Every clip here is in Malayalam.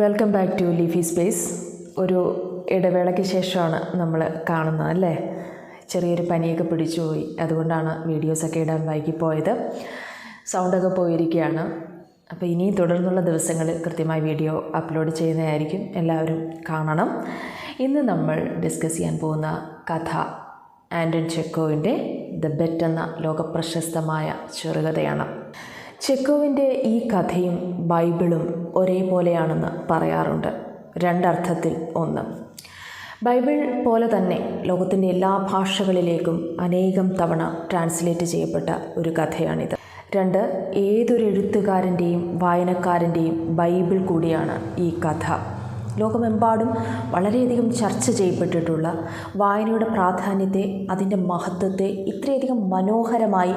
Welcome back to Leafy Space ഒരു ഇടവേളയ്ക്ക് ശേഷമാണ് നമ്മൾ കാണുന്നത് അല്ലേ? ചെറിയൊരു പനിയൊക്കെ പിടിച്ചു പോയി. അതുകൊണ്ടാണ് വീഡിയോസൊക്കെ ഇടാൻ വൈകിപ്പോയത് സൗണ്ടൊക്കെ പോയിരിക്കുകയാണ്. അപ്പോൾ ഇനി തുടർന്നുള്ള ദിവസങ്ങളിൽ കൃത്യമായി വീഡിയോ അപ്ലോഡ് ചെയ്യുന്നതായിരിക്കും. എല്ലാവരും കാണണം. ഇന്ന് നമ്മൾ ഡിസ്കസ് ചെയ്യാൻ പോകുന്ന കഥ ആൻഡൻ ചെക്കോവിന്റെ ദ ബെറ്റ് എന്ന ലോകപ്രശസ്തമായ ചെറുകഥയാണ്. ചെക്കോവിന്റെ ഈ കഥയും ബൈബിളും ഒരേപോലെയാണെന്ന് പറയാറുണ്ട്. രണ്ടർത്ഥത്തിൽ ഒന്ന്. ബൈബിൾ പോലെ തന്നെ ലോകത്തിന്റെ എല്ലാ ഭാഷകളിലേക്കും അനേകം തവണ ട്രാൻസ്ലേറ്റ് ചെയ്യപ്പെട്ട ഒരു കഥയാണിത്. രണ്ട് ഏതൊരു എഴുത്തുകാരന്റെയും വായനക്കാരന്റെയും ബൈബിൾ കൂടിയാണ് ഈ കഥ. ലോകമെമ്പാടും വളരെയധികം ചർച്ച ചെയ്യപ്പെട്ടിട്ടുള്ള വായനയുടെ പ്രാധാന്യത്തെ അതിന്റെ മഹത്വത്തെ ഇത്രയധികം മനോഹരമായി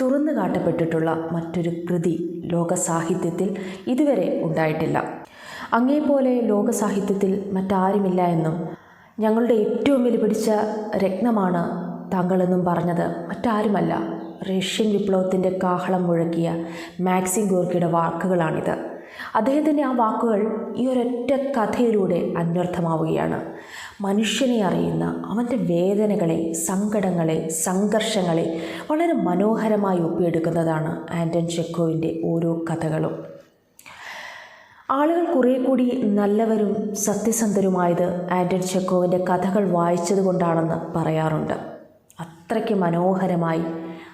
തുറന്നു കാട്ടപ്പെട്ടിട്ടുള്ള മറ്റൊരു കൃതി ലോക സാഹിത്യത്തിൽ ഇതുവരെ ഉണ്ടായിട്ടില്ല. അങ്ങേപോലെ ലോക സാഹിത്യത്തിൽ മറ്റാരുമില്ല എന്നും ഞങ്ങളുടെ ഏറ്റവും വിലപിടിച്ച രത്നമാണ് താങ്കളെന്നും പറഞ്ഞത് മറ്റാരുമല്ല. റഷ്യൻ വിപ്ലവത്തിന്റെ കാഹളം മുഴക്കിയ മാക്സിം ഗോർക്കിയുടെ വാക്കുകളാണിത്. അദ്ദേഹത്തിന്റെ ആ വാക്കുകൾ ഈ ഒരൊറ്റ കഥയിലൂടെ അന്വർത്ഥമാവുകയാണ്. മനുഷ്യനെ അറിയുന്ന അവന്റെ വേദനകളെ സങ്കടങ്ങളെ സംഘർഷങ്ങളെ വളരെ മനോഹരമായി ഒപ്പിയെടുക്കുന്നതാണ് ആന്റൺ ചെക്കോവിന്റെ ഓരോ കഥകളും. ആളുകൾ കുറേ കൂടി നല്ലവരും സത്യസന്ധരുമായത് ആന്റൺ ചെക്കോവിന്റെ കഥകൾ വായിച്ചത് കൊണ്ടാണെന്ന് പറയാറുണ്ട്. അത്രയ്ക്ക് മനോഹരമായി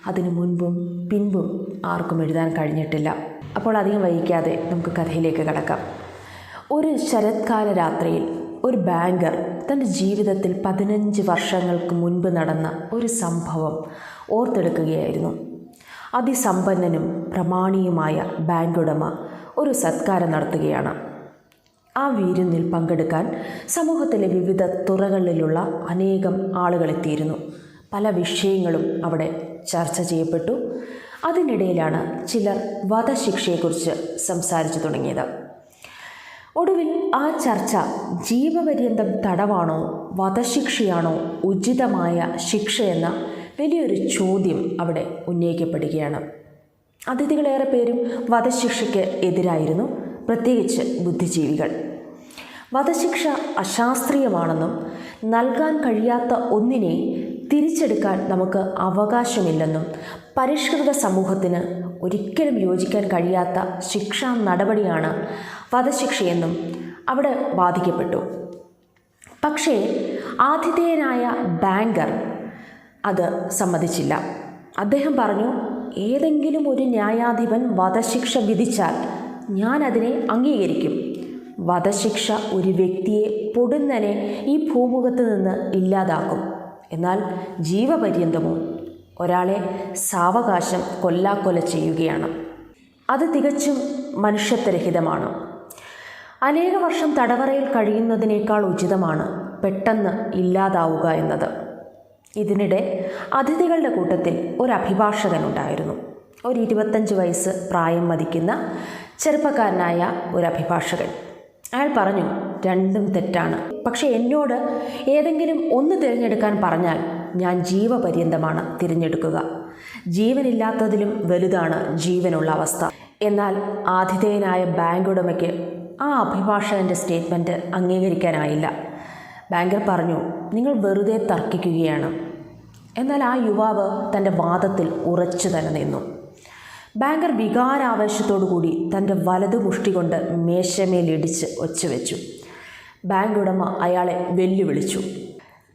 അതിനു മുൻപും പിൻപും ആർക്കും എഴുതാൻ കഴിഞ്ഞിട്ടില്ല. അപ്പോൾ അധികം വൈകിക്കാതെ നമുക്ക് കഥയിലേക്ക് കടക്കാം. ഒരു ശരത്കാല രാത്രിയിൽ ഒരു ബാങ്കർ തന്റെ ജീവിതത്തിൽ പതിനഞ്ച് വർഷങ്ങൾക്ക് മുൻപ് നടന്ന ഒരു സംഭവം ഓർത്തെടുക്കുകയായിരുന്നു. അതിസമ്പന്നനും പ്രമാണിയുമായ ബാങ്ക് ഉടമ ഒരു സത്കാരം നടത്തുകയാണ്. ആ വിരുന്നിൽ പങ്കെടുക്കാൻ സമൂഹത്തിലെ വിവിധ തുറകളിലുള്ള അനേകം ആളുകളെത്തിയിരുന്നു പല വിഷയങ്ങളും അവിടെ ചർച്ച ചെയ്യപ്പെട്ടു. അതിനിടയിലാണ് ചിലർ വധശിക്ഷയെക്കുറിച്ച് സംസാരിച്ചു തുടങ്ങിയത്. ഒടുവിൽ ആ ചർച്ച ജീവപര്യന്തം തടവാണോ വധശിക്ഷയാണോ ഉചിതമായ ശിക്ഷയെന്ന വലിയൊരു ചോദ്യം അവിടെ ഉന്നയിക്കപ്പെടുകയാണ്. അതിഥികളേറെ പേരും വധശിക്ഷയ്ക്ക് എതിരായിരുന്നു പ്രത്യേകിച്ച് ബുദ്ധിജീവികൾ. വധശിക്ഷ അശാസ്ത്രീയമാണെന്നും നൽകാൻ കഴിയാത്ത ഒന്നിനെ തിരിച്ചെടുക്കാൻ നമുക്ക് അവകാശമില്ലെന്നും പരിഷ്കൃത സമൂഹത്തിന് ഒരിക്കലും യോജിക്കാൻ കഴിയാത്ത ശിക്ഷാ നടപടിയാണ് വധശിക്ഷയെന്നും അവിടെ ബാധിക്കപ്പെട്ടു പക്ഷേ ആതിഥേയനായ ബാങ്കർ അത് സമ്മതിച്ചില്ല. അദ്ദേഹം പറഞ്ഞു ഏതെങ്കിലും ഒരു ന്യായാധിപൻ വധശിക്ഷ വിധിച്ചാൽ ഞാൻ അതിനെ അംഗീകരിക്കും. വധശിക്ഷ ഒരു വ്യക്തിയെ പൊടുന്നനെ ഈ ഭൂമുഖത്ത് നിന്ന് ഇല്ലാതാക്കും. എന്നാൽ ജീവപര്യന്തമോ ഒരാളെ സാവകാശം കൊല്ലാക്കൊല ചെയ്യുകയാണ്. അത് തികച്ചും മനുഷ്യത്വരഹിതമാണ്. അനേക വർഷം തടവറയിൽ കഴിയുന്നതിനേക്കാൾ ഉചിതമാണ് പെട്ടെന്ന് ഇല്ലാതാവുക എന്നത്. ഇതിനിടെ അതിഥികളുടെ കൂട്ടത്തിൽ ഒരു അഭിഭാഷകനുണ്ടായിരുന്നു. ഒരു ഇരുപത്തഞ്ച് വയസ്സ് പ്രായം മതിക്കുന്ന ചെറുപ്പക്കാരനായ ഒരു അഭിഭാഷകൻ. അയാൾ പറഞ്ഞു രണ്ടും തെറ്റാണ്. പക്ഷേ എന്നോട് ഏതെങ്കിലും ഒന്ന് തിരഞ്ഞെടുക്കാൻ പറഞ്ഞാൽ ഞാൻ ജീവപര്യന്തമാണ് തിരഞ്ഞെടുക്കുക. ജീവനില്ലാത്തതിലും വലുതാണ് ജീവനുള്ള അവസ്ഥ. എന്നാൽ ആതിഥേയനായ ബാങ്ക് ഉടമയ്ക്ക് ആ അഭിഭാഷകന്റെ സ്റ്റേറ്റ്മെന്റ് അംഗീകരിക്കാനായില്ല. ബാങ്കർ പറഞ്ഞു നിങ്ങൾ വെറുതെ തർക്കിക്കുകയാണ്. എന്നാൽ ആ യുവാവ് തന്റെ വാദത്തിൽ ഉറച്ചു തന്നെ നിന്നു. ബാങ്കർ വികാരാവേശത്തോടു കൂടി തന്റെ വലതു മുഷ്ടി കൊണ്ട് മേശമേലിടിച്ച് ഒച്ചവെച്ചു ബാങ്ക് ഉടമ അയാളെ വെല്ലുവിളിച്ചു.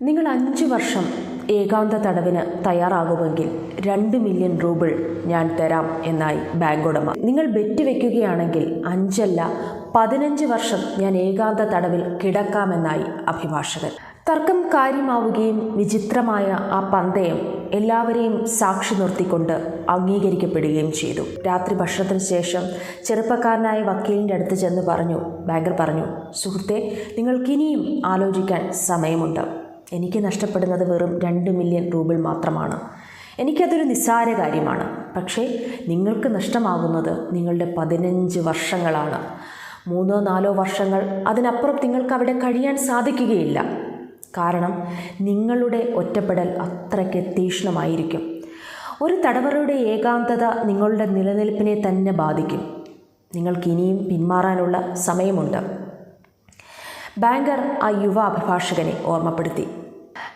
നിങ്ങൾ അഞ്ച് വർഷം ഏകാന്ത തടവിന് തയ്യാറാകുമെങ്കിൽ രണ്ട് മില്യൺ റൂബിൾ ഞാൻ തരാം എന്നായി ബാങ്ക് ഉടമ. നിങ്ങൾ ബെറ്റ് വെക്കുകയാണെങ്കിൽ അഞ്ചല്ല പതിനഞ്ച് വർഷം ഞാൻ ഏകാന്ത തടവിൽ കിടക്കാമെന്നായി അഭിഭാഷകൻ. തർക്കം കാര്യമാവുകയും വിചിത്രമായ ആ പന്തയം എല്ലാവരെയും സാക്ഷി നിർത്തിക്കൊണ്ട് അംഗീകരിക്കപ്പെടുകയും ചെയ്തു. രാത്രി ഭക്ഷണത്തിന് ശേഷം ചെറുപ്പക്കാരനായ വക്കീലിന്റെ അടുത്ത് ചെന്ന് പറഞ്ഞു ബാങ്കർ പറഞ്ഞു സുഹൃത്തെ നിങ്ങൾക്കിനിയും ആലോചിക്കാൻ സമയമുണ്ട്. എനിക്ക് നഷ്ടപ്പെടുന്നത് വെറും രണ്ട് മില്യൺ റൂബിൾ മാത്രമാണ്. എനിക്കതൊരു നിസ്സാര കാര്യമാണ്. പക്ഷേ നിങ്ങൾക്ക് നഷ്ടമാകുന്നത് നിങ്ങളുടെ പതിനഞ്ച് വർഷങ്ങളാണ്. മൂന്നോ നാലോ വർഷങ്ങൾ അതിനപ്പുറം നിങ്ങൾക്ക് അവിടെ കഴിയാൻ സാധിക്കുകയില്ല. കാരണം നിങ്ങളുടെ ഒറ്റപ്പെടൽ അത്രയ്ക്ക് തീക്ഷ്ണമായിരിക്കും. ഒരു തടവറയുടെ ഏകാന്തത നിങ്ങളുടെ നിലനിൽപ്പിനെ തന്നെ ബാധിക്കും. നിങ്ങൾക്ക് ഇനിയും പിന്മാറാനുള്ള സമയമുണ്ട്. ബാങ്കർ ആ യുവ അഭിഭാഷകനെ ഓർമ്മപ്പെടുത്തി.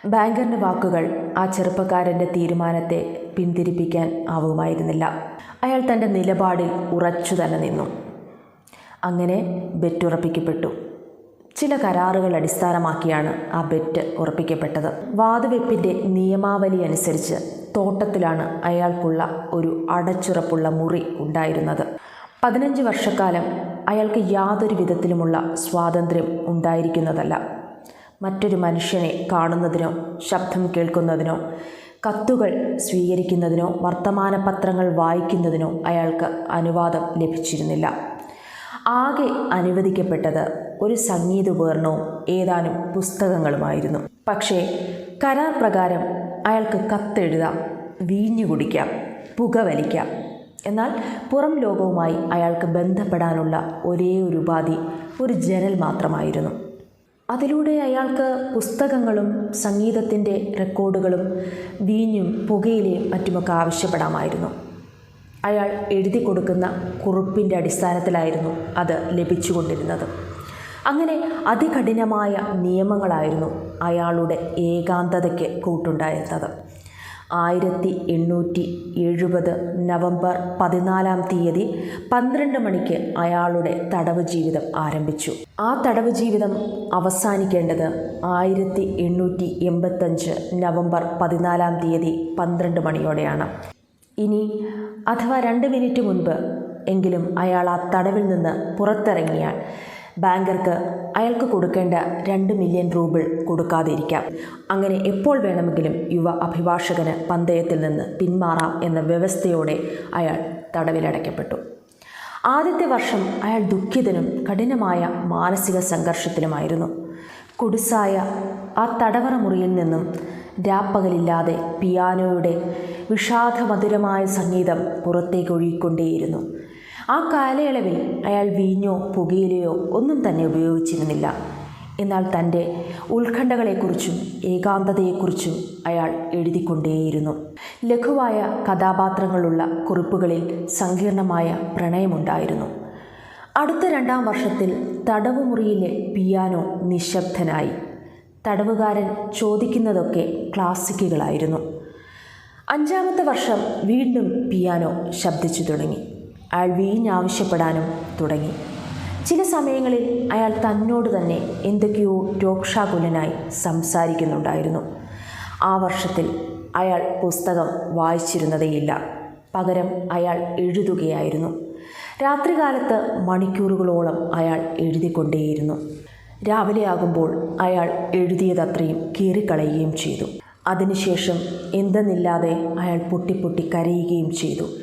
ബാങ്കറിന്റെ വാക്കുകൾ ആ ചെറുപ്പക്കാരന്റെ തീരുമാനത്തെ പിന്തിരിപ്പിക്കാൻ ആവുമായിരുന്നില്ല. അയാൾ തന്റെ നിലപാടിൽ ഉറച്ചു തന്നെ നിന്നു. അങ്ങനെ ബെറ്റ് ഉറപ്പിക്കപ്പെട്ടു ചില കരാറുകൾ അടിസ്ഥാനമാക്കിയാണ് ആ ബെറ്റ് ഉറപ്പിക്കപ്പെട്ടത്. വാതുവെപ്പിന്റെ നിയമാവലി അനുസരിച്ച് തോട്ടത്തിലാണ് അയാൾക്കുള്ള ഒരു അടച്ചുറപ്പുള്ള മുറി ഉണ്ടായിരുന്നത്. പതിനഞ്ച് വർഷക്കാലം അയാൾക്ക് യാതൊരു വിധത്തിലുമുള്ള സ്വാതന്ത്ര്യം ഉണ്ടായിരിക്കുന്നതല്ല. മറ്റൊരു മനുഷ്യനെ കാണുന്നതിനോ ശബ്ദം കേൾക്കുന്നതിനോ കത്തുകൾ സ്വീകരിക്കുന്നതിനോ വർത്തമാനപത്രങ്ങൾ വായിക്കുന്നതിനോ അയാൾക്ക് അനുവാദം ലഭിച്ചിരുന്നില്ല. ആകെ അനുവദിക്കപ്പെട്ടത് ഒരു സംഗീത ഉപകരണവും ഏതാനും പുസ്തകങ്ങളുമായിരുന്നു. പക്ഷേ കരാർ പ്രകാരം അയാൾക്ക് കത്തെഴുതാം വീഞ്ഞു കുടിക്കാം പുകവലിക്കാം എന്നാൽ പുറം ലോകവുമായി അയാൾക്ക് ബന്ധപ്പെടാനുള്ള ഒരേ ഒരു ഉപാധി ഒരു ജനൽ മാത്രമായിരുന്നു. അതിലൂടെ അയാൾക്ക് പുസ്തകങ്ങളും സംഗീതത്തിന്റെ റെക്കോർഡുകളും വീഞ്ഞും പുകയിലയും മറ്റുമൊക്കെ ആവശ്യപ്പെടാമായിരുന്നു. അയാൾ എഴുതി കൊടുക്കുന്ന കുറിപ്പിന്റെ അടിസ്ഥാനത്തിലായിരുന്നു അത് ലഭിച്ചുകൊണ്ടിരുന്നത്. അങ്ങനെ അതികഠിനമായ നിയമങ്ങളായിരുന്നു അയാളുടെ ഏകാന്തതയ്ക്ക് കൂട്ടുണ്ടായിരുന്നത്. ആയിരത്തി എണ്ണൂറ്റി എഴുപത് നവംബർ പതിനാലാം തീയതി പന്ത്രണ്ട് മണിക്ക് അയാളുടെ തടവ് ജീവിതം ആരംഭിച്ചു. ആ തടവ് ജീവിതം അവസാനിക്കേണ്ടത് ആയിരത്തി എണ്ണൂറ്റി എൺപത്തഞ്ച് നവംബർ പതിനാലാം തീയതി പന്ത്രണ്ട് മണിയോടെയാണ്. ഇനി അഥവാ രണ്ട് മിനിറ്റ് മുൻപ് എങ്കിലും അയാൾ ആ തടവിൽ നിന്ന് പുറത്തിറങ്ങിയാൽ ബാങ്കർക്ക് അയാൾക്ക് കൊടുക്കേണ്ട രണ്ട് മില്യൺ റൂബിൾ കൊടുക്കാതിരിക്കാം. അങ്ങനെ എപ്പോൾ വേണമെങ്കിലും യുവ അഭിഭാഷകന് പന്തയത്തിൽ നിന്ന് പിന്മാറാം എന്ന വ്യവസ്ഥയോടെ അയാൾ തടവിലടയ്ക്കപ്പെട്ടു. ആദ്യത്തെ വർഷം അയാൾ ദുഃഖിതനും കഠിനമായ മാനസിക സംഘർഷത്തിലുമായിരുന്നു. കുടിസായ ആ തടവറ മുറിയിൽ നിന്നും രാപ്പകലില്ലാതെ പിയാനോയുടെ വിഷാദമധുരമായ സംഗീതം പുറത്തേക്ക് ഒഴുകിക്കൊണ്ടേയിരുന്നു ആ കാലയളവിൽ അയാൾ വീഞ്ഞോ പുകയിലയോ ഒന്നും തന്നെ ഉപയോഗിച്ചിരുന്നില്ല. എന്നാൽ തന്റെ ഉത്കണ്ഠകളെക്കുറിച്ചും ഏകാന്തതയെക്കുറിച്ചും അയാൾ എഴുതിക്കൊണ്ടേയിരുന്നു. ലഘുവായ കഥാപാത്രങ്ങളുള്ള കുറിപ്പുകളിൽ സങ്കീർണമായ പ്രണയമുണ്ടായിരുന്നു. അടുത്ത രണ്ടാം വർഷത്തിൽ തടവുമുറിയിലെ പിയാനോ നിശബ്ദനായി. തടവുകാരൻ ചോദിക്കുന്നതൊക്കെ ക്ലാസിക്കുകളായിരുന്നു. അഞ്ചാമത്തെ വർഷം വീണ്ടും പിയാനോ ശബ്ദിച്ചു തുടങ്ങി. അയാൾ വീഞ്ഞാവശ്യപ്പെടാനും തുടങ്ങി. ചില സമയങ്ങളിൽ അയാൾ തന്നോട് തന്നെ എന്തൊക്കെയോ രോക്ഷാകുലനായി സംസാരിക്കുന്നുണ്ടായിരുന്നു. ആ വർഷത്തിൽ അയാൾ പുസ്തകം വായിച്ചിരുന്നതേയില്ല. പകരം അയാൾ എഴുതുകയായിരുന്നു. രാത്രികാലത്ത് മണിക്കൂറുകളോളം അയാൾ എഴുതിക്കൊണ്ടേയിരുന്നു. രാവിലെയാകുമ്പോൾ അയാൾ എഴുതിയതത്രയും കീറിക്കളയുകയും ചെയ്തു. അതിനുശേഷം എന്തെന്നില്ലാതെ അയാൾ പൊട്ടിപ്പൊട്ടി കരയുകയും ചെയ്തു.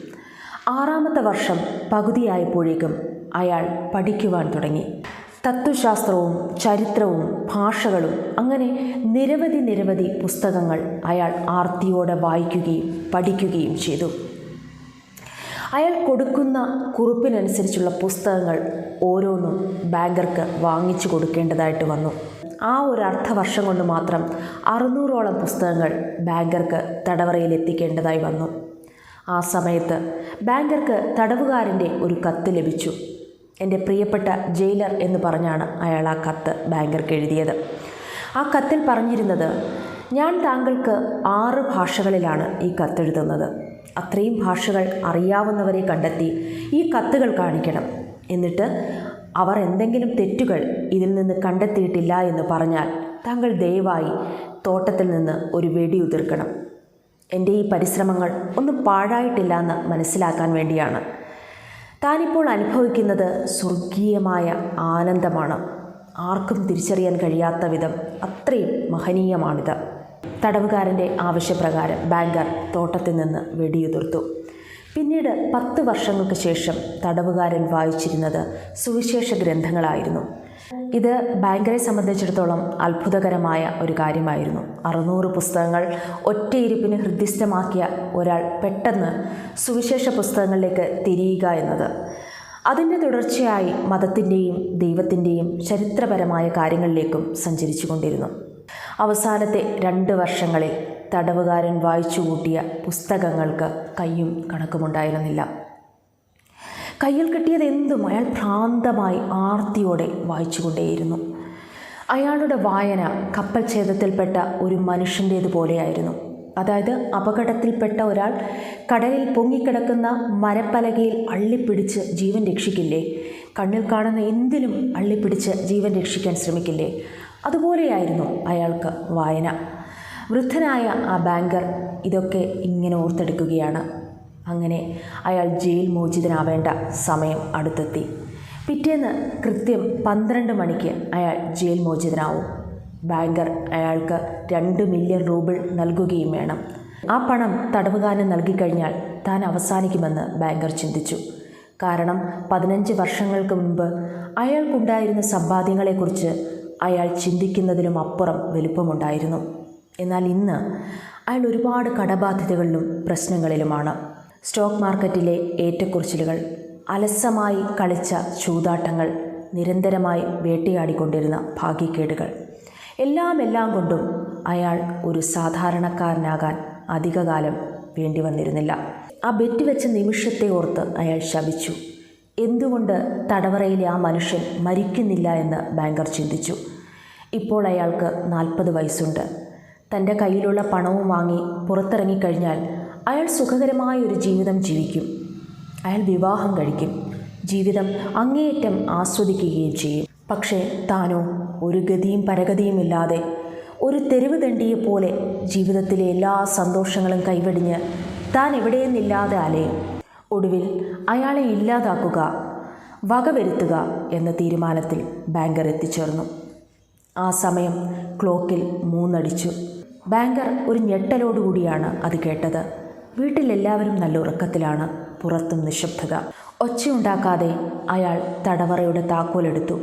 ആറാമത്തെ വർഷം പകുതിയായപ്പോഴേക്കും അയാൾ പഠിക്കുവാൻ തുടങ്ങി. തത്വശാസ്ത്രവും ചരിത്രവും ഭാഷകളും അങ്ങനെ നിരവധി നിരവധി പുസ്തകങ്ങൾ അയാൾ ആർത്തിയോടെ വായിക്കുകയും പഠിക്കുകയും ചെയ്തു. അയാൾ കൊടുക്കുന്ന കുറിപ്പിനനുസരിച്ചുള്ള പുസ്തകങ്ങൾ ഓരോന്നും ബാങ്കർക്ക് വാങ്ങിച്ചു കൊടുക്കേണ്ടതായിട്ട് വന്നു. ആ ഒരു അർദ്ധവർഷം കൊണ്ട് മാത്രം അറുന്നൂറോളം പുസ്തകങ്ങൾ ബാങ്കർക്ക് തടവറയിൽ എത്തിക്കേണ്ടതായി വന്നു. ആ സമയത്ത് ബാങ്കർക്ക് തടവുകാരന്റെ ഒരു കത്ത് ലഭിച്ചു. എന്റെ പ്രിയപ്പെട്ട ജയിലർ എന്ന് പറഞ്ഞാണ് അയാൾ ആ കത്ത് ബാങ്കർക്ക് എഴുതിയത്. ആ കത്തിൽ പറഞ്ഞിരുന്നത് ഞാൻ താങ്കൾക്ക് ആറ് ഭാഷകളിലാണ് ഈ കത്തെഴുതുന്നത് അത്രയും ഭാഷകൾ അറിയാവുന്നവരെ കണ്ടെത്തി ഈ കത്തുകൾ കാണിക്കണം. എന്നിട്ട് അവർ എന്തെങ്കിലും തെറ്റുകൾ ഇതിൽ നിന്ന് കണ്ടെത്തിയിട്ടില്ല എന്ന് പറഞ്ഞാൽ താങ്കൾ ദയവായി തോട്ടത്തിൽ നിന്ന് ഒരു വെടി ഉതിർക്കണം. എന്റെ ഈ പരിശ്രമങ്ങൾ ഒന്നും പാഴായിട്ടില്ല എന്ന് മനസ്സിലാക്കാൻ വേണ്ടിയാണ്. താനിപ്പോൾ അനുഭവിക്കുന്നത് സ്വർഗീയമായ ആനന്ദമാണ്. ആർക്കും തിരിച്ചറിയാൻ കഴിയാത്ത വിധം അത്രയും മഹനീയമാണിത്. തടവുകാരന്റെ ആവശ്യപ്രകാരം ബാങ്കർ തോട്ടത്തിൽ നിന്ന് വെടിയുതിർത്തു. പിന്നീട് പത്ത് വർഷങ്ങൾക്ക് ശേഷം തടവുകാരൻ വായിച്ചിരുന്നത് സുവിശേഷ ഗ്രന്ഥങ്ങളായിരുന്നു. ഇത് ബാങ്കറെ സംബന്ധിച്ചിടത്തോളം അത്ഭുതകരമായ ഒരു കാര്യമായിരുന്നു. അറുന്നൂറ് പുസ്തകങ്ങൾ ഒറ്റയിരിപ്പിന് ഹൃദ്യസ്ഥമാക്കിയ ഒരാൾ പെട്ടെന്ന് സുവിശേഷ പുസ്തകങ്ങളിലേക്ക് തിരിയുക എന്നത്. അതിന്റെ തുടർച്ചയായി മതത്തിന്റെയും ദൈവത്തിന്റെയും ചരിത്രപരമായ കാര്യങ്ങളിലേക്കും സഞ്ചരിച്ചു കൊണ്ടിരുന്നു അവസാനത്തെ രണ്ട് വർഷങ്ങളിൽ തടവുകാരൻ വായിച്ചു കൂട്ടിയ പുസ്തകങ്ങൾക്ക് കയ്യും കണക്കുമുണ്ടായിരുന്നില്ല. കയ്യിൽ കിട്ടിയത് എന്തും അയാൾ ഭ്രാന്തമായി ആർത്തിയോടെ വായിച്ചുകൊണ്ടേയിരുന്നു. അയാളുടെ വായന കപ്പൽ ഛേദത്തിൽപ്പെട്ട ഒരു മനുഷ്യന്റേതുപോലെയായിരുന്നു അതായത് അപകടത്തിൽപ്പെട്ട ഒരാൾ കടലിൽ പൊങ്ങിക്കിടക്കുന്ന മരപ്പലകയിൽ അള്ളിപ്പിടിച്ച് ജീവൻ രക്ഷിക്കില്ലേ? കണ്ണിൽ കാണുന്ന എന്തിലും അള്ളിപ്പിടിച്ച് ജീവൻ രക്ഷിക്കാൻ ശ്രമിക്കില്ലേ? അതുപോലെയായിരുന്നു അയാൾക്ക് വായന. വൃദ്ധനായ ആ ബാങ്കർ ഇതൊക്കെ ഇങ്ങനെ ഓർത്തെടുക്കുകയാണ്. അങ്ങനെ അയാൾ ജയിൽ മോചിതനാവേണ്ട സമയം അടുത്തെത്തി. പിറ്റേന്ന് കൃത്യം പന്ത്രണ്ട് മണിക്ക് അയാൾ ജയിൽ മോചിതനാവും. ബാങ്കർ അയാൾക്ക് രണ്ട് മില്യൺ റൂബിൾ നൽകുകയും വേണം. ആ പണം തടവുകാരന് നൽകിക്കഴിഞ്ഞാൽ താൻ അവസാനിക്കുമെന്ന് ബാങ്കർ ചിന്തിച്ചു. കാരണം പതിനഞ്ച് വർഷങ്ങൾക്ക് മുൻപ് അയാൾക്കുണ്ടായിരുന്ന സമ്പാദ്യങ്ങളെക്കുറിച്ച് അയാൾ ചിന്തിക്കുന്നതിലും അപ്പുറം വലുപ്പമുണ്ടായിരുന്നു. എന്നാൽ ഇന്ന് അയാൾ ഒരുപാട് കടബാധ്യതകളിലും പ്രശ്നങ്ങളിലുമാണ്. സ്റ്റോക്ക് മാർക്കറ്റിലെ ഏറ്റക്കുറിച്ചിലുകൾ അലസമായി കളിച്ച ചൂതാട്ടങ്ങൾ നിരന്തരമായി വേട്ടയാടിക്കൊണ്ടിരുന്ന ഭാഗ്യക്കേടുകൾ. എല്ലാം എല്ലാം കൊണ്ടും അയാൾ ഒരു സാധാരണക്കാരനാകാൻ അധികകാലം വേണ്ടി വന്നിരുന്നില്ല ആ ബെറ്റ് വെച്ച നിമിഷത്തെ ഓർത്ത് അയാൾ ശപിച്ചു. എന്തുകൊണ്ട് തടവറയിലെ ആ മനുഷ്യൻ മരിക്കുന്നില്ല എന്ന് ബാങ്കർ ചിന്തിച്ചു. ഇപ്പോൾ അയാൾക്ക് നാൽപ്പത് വയസ്സുണ്ട്. തന്റെ കയ്യിലുള്ള പണവും വാങ്ങി പുറത്തിറങ്ങിക്കഴിഞ്ഞാൽ അയാൾ സുഖകരമായ ഒരു ജീവിതം ജീവിക്കും. അയാൾ വിവാഹം കഴിക്കും. ജീവിതം അങ്ങേയറ്റം ആസ്വദിക്കുകയും ചെയ്യും. പക്ഷേ താനോ ഒരു ഗതിയും പരഗതിയുമില്ലാതെ ഒരു തെരുവ് പോലെ ജീവിതത്തിലെ എല്ലാ സന്തോഷങ്ങളും കൈവെടിഞ്ഞ് താൻ എവിടെയെന്നില്ലാതെ അലയും. ഒടുവിൽ അയാളെ ഇല്ലാതാക്കുക വകവരുത്തുക എന്ന തീരുമാനത്തിൽ ബാങ്കർ എത്തിച്ചേർന്നു. ആ സമയം ക്ലോക്കിൽ മൂന്നടിച്ചു. ബാങ്കർ ഒരു ഞെട്ടലോടുകൂടിയാണ് അത് കേട്ടത്. വീട്ടിലെല്ലാവരും നല്ല ഉറക്കത്തിലാണ്. പുറത്തും നിശബ്ദത. ഒച്ചയുണ്ടാക്കാതെ അയാൾ തടവറയുടെ താക്കോലെടുത്തു.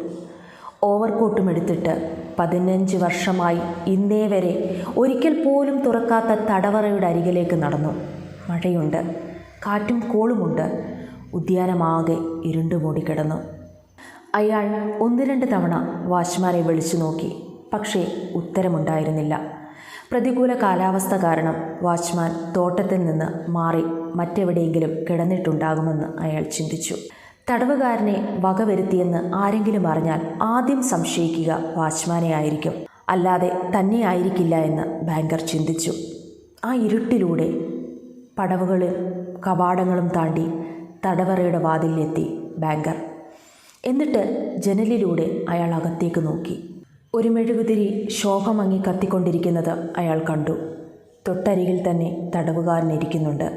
ഓവർകോട്ടും എടുത്തിട്ട് പതിനഞ്ച് വർഷമായി ഇന്നേ വരെ ഒരിക്കൽ പോലും തുറക്കാത്ത തടവറയുടെ അരികിലേക്ക് നടന്നു. മഴയുണ്ട്. കാറ്റും കോളുമുണ്ട്. ഉദ്യാനമാകെ ഇരുണ്ടു മൂടിക്കിടന്നു അയാൾ ഒന്ന് രണ്ട് തവണ വാച്ച്മാരെ വിളിച്ചു നോക്കി. പക്ഷേ ഉത്തരമുണ്ടായിരുന്നില്ല. പ്രതികൂല കാലാവസ്ഥ കാരണം വാച്ച്മാൻ തോട്ടത്തിൽ നിന്ന് മാറി മറ്റെവിടെയെങ്കിലും കിടന്നിട്ടുണ്ടാകുമെന്ന് അയാൾ ചിന്തിച്ചു. തടവുകാരനെ വകവരുത്തിയെന്ന് ആരെങ്കിലും അറിഞ്ഞാൽ ആദ്യം സംശയിക്കുക വാച്ച്മാനെ ആയിരിക്കും. അല്ലാതെ തന്നെ ആയിരിക്കില്ല എന്ന് ബാങ്കർ ചിന്തിച്ചു. ആ ഇരുട്ടിലൂടെ പടവുകളും കവാടങ്ങളും താണ്ടി തടവറയുടെ വാതിലിലെത്തി ബാങ്കർ. എന്നിട്ട് ജനലിലൂടെ അയാൾ അകത്തേക്ക് നോക്കി. ഒരു മെഴുകുതിരി ശോഭമങ്ങി കത്തിക്കൊണ്ടിരിക്കുന്നത് അയാൾ കണ്ടു. തൊട്ടരികിൽ തന്നെ തടവുകാരൻ ഇരിക്കുന്നുണ്ട്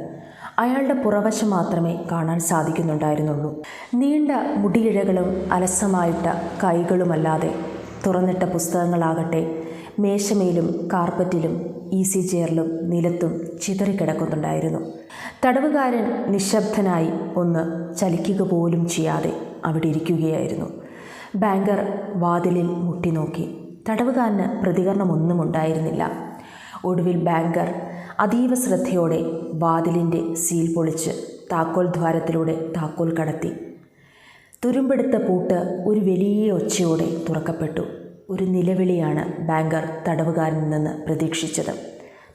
അയാളുടെ പുറവശം മാത്രമേ കാണാൻ സാധിക്കുന്നുണ്ടായിരുന്നുള്ളൂ. നീണ്ട മുടിയിഴകളും അലസമായിട്ട കൈകളുമല്ലാതെ തുറന്നിട്ട പുസ്തകങ്ങളാകട്ടെ മേശമേലും കാർപ്പറ്റിലും ഈസി ചെയറിലും നിലത്തും ചിതറിക്കിടക്കുന്നുണ്ടായിരുന്നു. തടവുകാരൻ നിശബ്ദനായി ഒന്ന് ചലിക്കുക പോലും ചെയ്യാതെ അവിടെ ഇരിക്കുകയായിരുന്നു. ബാങ്കർ വാതിലിൽ മുട്ടി നോക്കി തടവുകാരന് പ്രതികരണമൊന്നും ഉണ്ടായിരുന്നില്ല ഒടുവിൽ ബാങ്കർ അതീവ ശ്രദ്ധയോടെ വാതിലിന്റെ സീൽ പൊളിച്ച് താക്കോൽ ദ്വാരത്തിലൂടെ താക്കോൽ കടത്തി. തുരുമ്പെടുത്ത പൂട്ട് ഒരു വലിയ ഒച്ചയോടെ തുറക്കപ്പെട്ടു. ഒരു നിലവിളിയാണ് ബാങ്കർ തടവുകാരനിൽ നിന്ന് പ്രതീക്ഷിച്ചത്.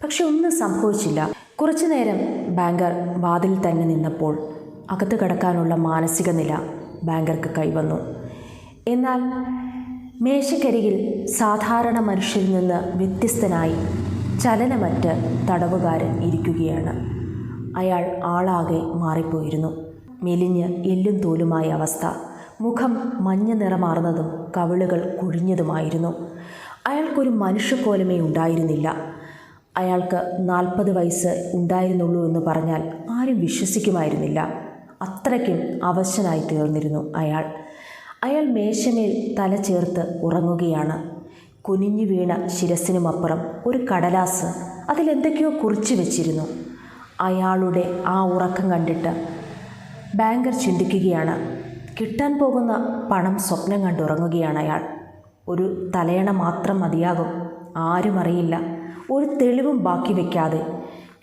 പക്ഷെ ഒന്നും സംഭവിച്ചില്ല. കുറച്ചു നേരം ബാങ്കർ വാതിൽ തന്നെ നിന്നപ്പോൾ അകത്ത് കടക്കാനുള്ള മാനസിക നില ബാങ്കർക്ക് കൈവന്നു. എന്നാൽ മേശക്കരികിൽ സാധാരണ മനുഷ്യരിൽ നിന്ന് വ്യത്യസ്തനായി ചലനമറ്റ് തടവുകാരൻ ഇരിക്കുകയാണ്. അയാൾ ആളാകെ മാറിപ്പോയിരുന്നു. മെലിഞ്ഞ് എല്ലും തോലുമായ അവസ്ഥ. മുഖം മഞ്ഞ നിറമാർന്നതും കവിളുകൾ കുഴിഞ്ഞതുമായിരുന്നു. അയാൾക്കൊരു മനുഷ്യക്കോലമേ ഉണ്ടായിരുന്നില്ല. അയാൾക്ക് നാൽപ്പത് വയസ്സ് ഉണ്ടായിരുന്നുള്ളൂ എന്ന് പറഞ്ഞാൽ ആരും വിശ്വസിക്കുമായിരുന്നില്ല. അത്രയ്ക്കും അവശനായി തീർന്നിരുന്നു അയാൾ. അയാൾ മേശമേൽ തല ചേർത്ത് ഉറങ്ങുകയാണ്. കുനിഞ്ഞു വീണ ശിരസിനുമപ്പുറം ഒരു കടലാസ് അതിലെന്തൊക്കെയോ കുറിച്ചു വെച്ചിരുന്നു. അയാളുടെ ആ ഉറക്കം കണ്ടിട്ട് ബാങ്കർ ചിന്തിക്കുകയാണ്. കിട്ടാൻ പോകുന്ന പണം സ്വപ്നം കണ്ടുറങ്ങുകയാണ് അയാൾ. ഒരു തലയണ മാത്രം മതിയാകും. ആരും അറിയില്ല. ഒരു തെളിവും ബാക്കി വയ്ക്കാതെ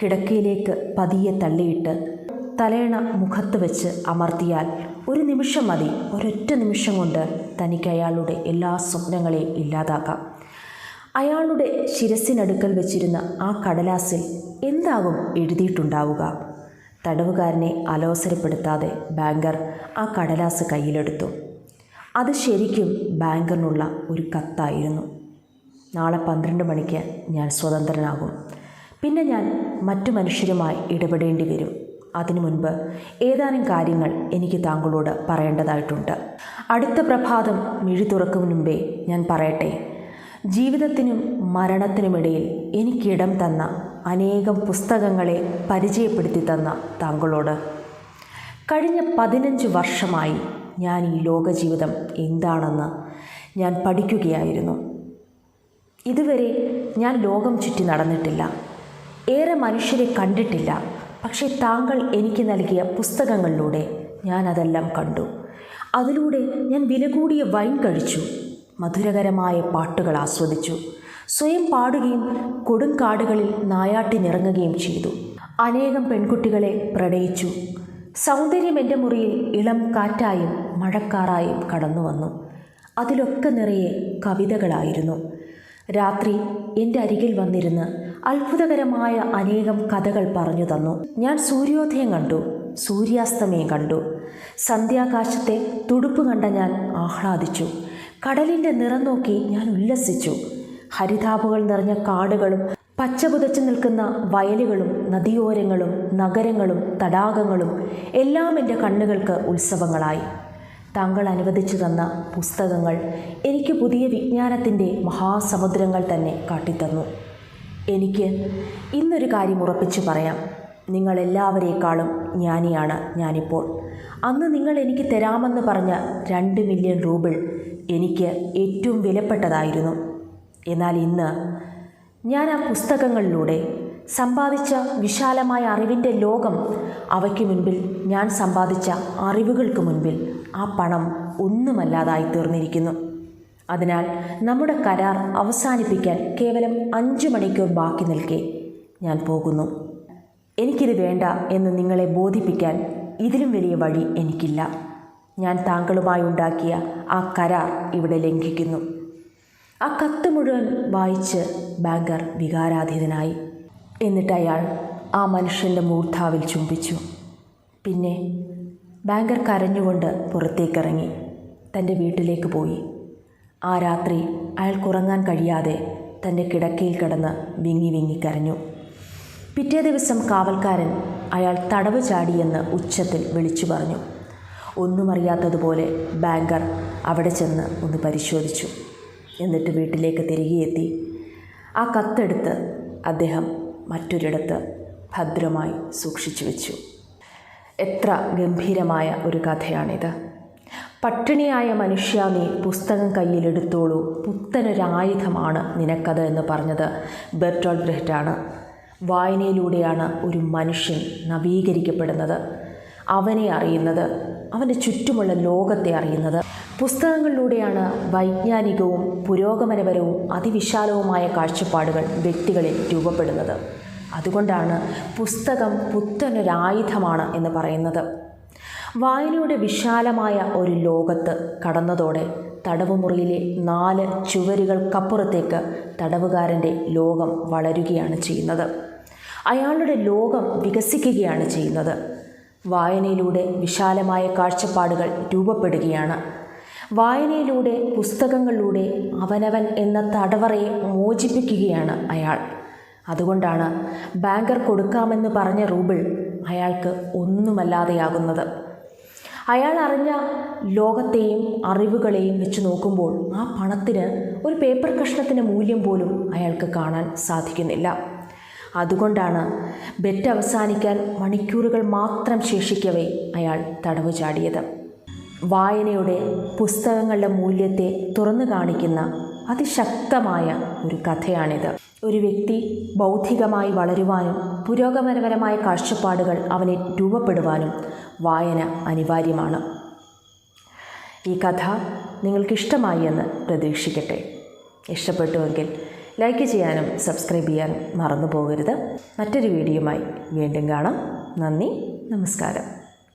കിടക്കയിലേക്ക് പതിയെ തള്ളിയിട്ട് തലയണ മുഖത്ത് വെച്ച് അമർത്തിയാൽ ഒരു നിമിഷം മതി. ഒരൊറ്റ നിമിഷം കൊണ്ട് തനിക്ക് അയാളുടെ എല്ലാ സ്വപ്നങ്ങളെയും ഇല്ലാതാക്കാം. അയാളുടെ ശിരസിനടുക്കൽ വെച്ചിരുന്ന ആ കടലാസിൽ എന്താകും എഴുതിയിട്ടുണ്ടാവുക? തടവുകാരനെ അലോസരപ്പെടുത്താതെ ബാങ്കർ ആ കടലാസ് കയ്യിലെടുത്തു. അത് ശരിക്കും ബാങ്കറിനുള്ള ഒരു കത്തായിരുന്നു. നാളെ പന്ത്രണ്ട് മണിക്ക് ഞാൻ സ്വതന്ത്രനാകും. പിന്നെ ഞാൻ മറ്റു മനുഷ്യരുമായി ഇടപെടേണ്ടി വരും. അതിനു മുൻപ് ഏതാനും കാര്യങ്ങൾ എനിക്ക് താങ്കളോട് പറയേണ്ടതായിട്ടുണ്ട്. അടുത്ത പ്രഭാതം മിഴി തുറക്കും മുൻപേ ഞാൻ പറയട്ടെ. ജീവിതത്തിനും മരണത്തിനുമിടയിൽ എനിക്കിടം തന്ന അനേകം പുസ്തകങ്ങളെ പരിചയപ്പെടുത്തി തന്ന താങ്കളോട്. കഴിഞ്ഞ പതിനഞ്ച് വർഷമായി ഞാൻ ഈ ലോകജീവിതം എന്താണെന്ന് ഞാൻ പഠിക്കുകയായിരുന്നു. ഇതുവരെ ഞാൻ ലോകം ചുറ്റി നടന്നിട്ടില്ല. ഏറെ മനുഷ്യരെ കണ്ടിട്ടില്ല. പക്ഷേ താങ്കൾ എനിക്ക് നൽകിയ പുസ്തകങ്ങളിലൂടെ ഞാൻ അതെല്ലാം കണ്ടു. അതിലൂടെ ഞാൻ വില കൂടിയ വൈൻ കഴിച്ചു. മധുരകരമായ പാട്ടുകൾ ആസ്വദിച്ചു. സ്വയം പാടുകയും കൊടുങ്കാടുകളിൽ നായാട്ടിനിറങ്ങുകയും ചെയ്തു. അനേകം പെൺകുട്ടികളെ പ്രണയിച്ചു. സൗന്ദര്യം എന്റെ മുറിയിൽ ഇളം കാറ്റായും മഴക്കാറായും കടന്നു വന്നു അതിലൊക്കെ നിറയെ കവിതകളായിരുന്നു. രാത്രി എന്റെ അരികിൽ വന്നിരുന്ന് അത്ഭുതകരമായ അനേകം കഥകൾ പറഞ്ഞു തന്നു. ഞാൻ സൂര്യോദയം കണ്ടു സൂര്യാസ്തമയം കണ്ടു. സന്ധ്യാകാശത്തെ തുടുപ്പ് കണ്ട ഞാൻ ആഹ്ലാദിച്ചു. കടലിന്റെ നിറം നോക്കി ഞാൻ ഉല്ലസിച്ചു. ഹരിതാപുകൾ നിറഞ്ഞ കാടുകളും പച്ചപുതച്ച് നിൽക്കുന്ന വയലുകളും നദിയോരങ്ങളും നഗരങ്ങളും തടാകങ്ങളും എല്ലാം എന്റെ കണ്ണുകൾക്ക് ഉത്സവങ്ങളായി. താങ്കൾ അനുവദിച്ചു തന്ന പുസ്തകങ്ങൾ എനിക്ക് പുതിയ വിജ്ഞാനത്തിന്റെ മഹാസമുദ്രങ്ങൾ തന്നെ കാട്ടിത്തന്നു. എനിക്ക് ഇന്നൊരു കാര്യം ഉറപ്പിച്ചു പറയാം. നിങ്ങളെല്ലാവരേക്കാളും ജ്ഞാനിയാണ് ഞാനിപ്പോൾ. അന്ന് നിങ്ങൾ എനിക്ക് തരാമെന്ന് പറഞ്ഞ രണ്ട് മില്യൺ റൂബിൾ എനിക്ക് ഏറ്റവും വിലപ്പെട്ടതായിരുന്നു. എന്നാൽ ഇന്ന് ഞാൻ ആ പുസ്തകങ്ങളിലൂടെ സമ്പാദിച്ച വിശാലമായ അറിവിന്റെ ലോകം അവയ്ക്ക് മുൻപിൽ ഞാൻ സമ്പാദിച്ച അറിവുകൾക്ക് മുൻപിൽ ആ പണം ഒന്നുമല്ലാതായി തീർന്നിരിക്കുന്നു. അതിനാൽ നമ്മുടെ കരാർ അവസാനിപ്പിക്കാൻ കേവലം അഞ്ച് മണിക്കൂർ ബാക്കി നിൽക്കെ ഞാൻ പോകുന്നു. എനിക്കിത് വേണ്ട എന്ന് നിങ്ങളെ ബോധിപ്പിക്കാൻ ഇതിലും വലിയ വഴി എനിക്കില്ല. ഞാൻ താങ്കളുമായി ഉണ്ടാക്കിയ ആ കരാർ ഇവിടെ ലംഘിക്കുന്നു. ആ കത്ത് മുഴുവൻ വായിച്ച് ബാങ്കർ വികാരാധീതനായി. എന്നിട്ട് അയാൾ ആ മനുഷ്യന്റെ മൂർധാവിൽ ചുംബിച്ചു. പിന്നെ ബാങ്കർ കരഞ്ഞുകൊണ്ട് പുറത്തേക്കിറങ്ങി. തന്റെ വീട്ടിലേക്ക് പോയി. ആ രാത്രി അയാൾ കുറങ്ങാൻ കഴിയാതെ തന്റെ കിടക്കയിൽ കിടന്ന് വിങ്ങി വിങ്ങി കരഞ്ഞു. പിറ്റേ ദിവസം കാവൽക്കാരൻ അയാൾ തടവ് ചാടിയെന്ന് ഉച്ചത്തിൽ വിളിച്ചു പറഞ്ഞു. ഒന്നും അറിയാത്തതുപോലെ ബാങ്കർ അവിടെ ചെന്ന് ഒന്ന് പരിശോധിച്ചു. എന്നിട്ട് വീട്ടിലേക്ക് തിരികെ എത്തി. ആ കത്തെടുത്ത് അദ്ദേഹം മറ്റൊരിടത്ത് ഭദ്രമായി സൂക്ഷിച്ചു വെച്ചു. എത്ര ഗംഭീരമായ ഒരു കഥയാണിത്. പട്ടിണിയായ മനുഷ്യ നീ പുസ്തകം കയ്യിലെടുത്തോളൂ പുത്തനൊരായുധമാണ് നിനക്കത് എന്ന് പറഞ്ഞത് ബെർട്ടോൾ ബ്രെഹ്റ്റാണ് വായനയിലൂടെയാണ് ഒരു മനുഷ്യൻ നവീകരിക്കപ്പെടുന്നത്. അവനെ അറിയുന്നത് അവന്റെ ചുറ്റുമുള്ള ലോകത്തെ അറിയുന്നത്. പുസ്തകങ്ങളിലൂടെയാണ് വൈജ്ഞാനികവും പുരോഗമനപരവും അതിവിശാലവുമായ കാഴ്ചപ്പാടുകൾ വ്യക്തികളിൽ രൂപപ്പെടുന്നത്. അതുകൊണ്ടാണ് പുസ്തകം പുത്തനൊരായുധമാണ് എന്ന് പറയുന്നത്. വായനയുടെ വിശാലമായ ഒരു ലോകത്ത് കടന്നതോടെ തടവുമുറിയിലെ നാല് ചുവരുകൾക്കപ്പുറത്തേക്ക് തടവുകാരന്റെ ലോകം വളരുകയാണ് ചെയ്യുന്നത്. അയാളുടെ ലോകം വികസിക്കുകയാണ് ചെയ്യുന്നത്. വായനയിലൂടെ വിശാലമായ കാഴ്ചപ്പാടുകൾ രൂപപ്പെടുകയാണ്. വായനയിലൂടെ പുസ്തകങ്ങളിലൂടെ അവനവൻ എന്ന തടവറയെ മോചിപ്പിക്കുകയാണ് അയാൾ. അതുകൊണ്ടാണ് ബാങ്കർ കൊടുക്കാമെന്ന് പറഞ്ഞ റൂബിൾ അയാൾക്ക് ഒന്നുമല്ലാതെയാകുന്നത്. അയാൾ അറിഞ്ഞ ലോകത്തെയും അറിവുകളെയും വെച്ച് നോക്കുമ്പോൾ ആ പണത്തിന് ഒരു പേപ്പർ കഷ്ണത്തിന്റെ മൂല്യം പോലും അയാൾക്ക് കാണാൻ സാധിക്കുന്നില്ല. അതുകൊണ്ടാണ് ബെറ്റ് അവസാനിക്കാൻ മണിക്കൂറുകൾ മാത്രം ശേഷിക്കവേ അയാൾ തടവ് ചാടിയത്. വായനയുടെ പുസ്തകങ്ങളുടെ മൂല്യത്തെ തുറന്നു കാണിക്കുന്ന അതിശക്തമായ ഒരു കഥയാണിത്. ഒരു വ്യക്തി ബൗദ്ധികമായി വളരുവാനും പുരോഗമനപരമായ കാഴ്ചപ്പാടുകൾ അവനെ രൂപപ്പെടുവാനും വായന അനിവാര്യമാണ്. ഈ കഥ നിങ്ങൾക്കിഷ്ടമായി എന്ന് പ്രതീക്ഷിക്കട്ടെ. ഇഷ്ടപ്പെട്ടുവെങ്കിൽ ലൈക്ക് ചെയ്യാനും സബ്സ്ക്രൈബ് ചെയ്യാനും മറന്നു പോകരുത് മറ്റൊരു വീഡിയോയുമായി വീണ്ടും കാണാം. നന്ദി നമസ്കാരം.